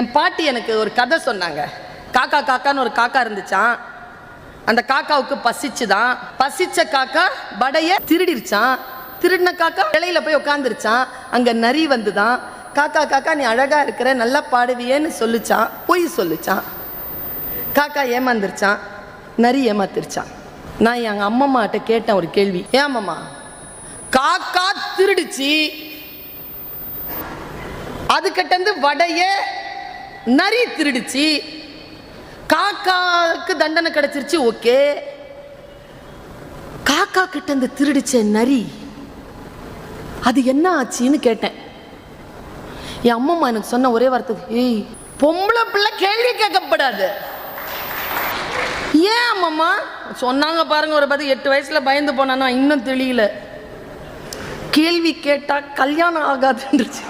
என் பாட்டி எனக்கு ஒரு கதை சொன்னாங்க. காக்கா காக்கான்னு ஒரு காக்கா இருந்துச்சான் அந்த காக்காவுக்கு பசிச்சுதான் பசிச்ச காக்கா வடைய திருடிருச்சான் திருடின காக்கா இலையில போய் உட்காந்துருச்சான் அங்க நரி வந்துதான் காக்கா காக்கா நீ அழகா இருக்கிற நல்லா பாடுவியேன்னு சொல்லுச்சான் பொய் சொல்லிச்சான் காக்கா ஏமாந்துருச்சான் நரி ஏமாத்திருச்சான் நான் எங்க அம்மம்மாட்ட கேட்டேன் ஒரு கேள்வி. ஏன் காக்கா திருடிச்சு அதுக்கிட்ட வடையே நரி திருடிச்சு காக்காவுக்கு தண்டனை கிடைச்சிருச்சு ஓகே. காக்கா கிட்ட இந்த திருடிச்ச நரி அது என்ன ஆச்சுன்னு கேட்டேன். என் அம்மம்மா எனக்கு சொன்ன ஒரே வார்த்தை ஏய் பொம்பளை பிள்ளை கேள்வி கேட்கப்படாது. ஏன் அம்மம்மா? சொன்னாங்க பாருங்க ஒரு பார்த்து எட்டு வயசுல பயந்து போனானா இன்னும் தெரியல கேள்வி கேட்டா கல்யாணம் ஆகாதுன்றுச்சு.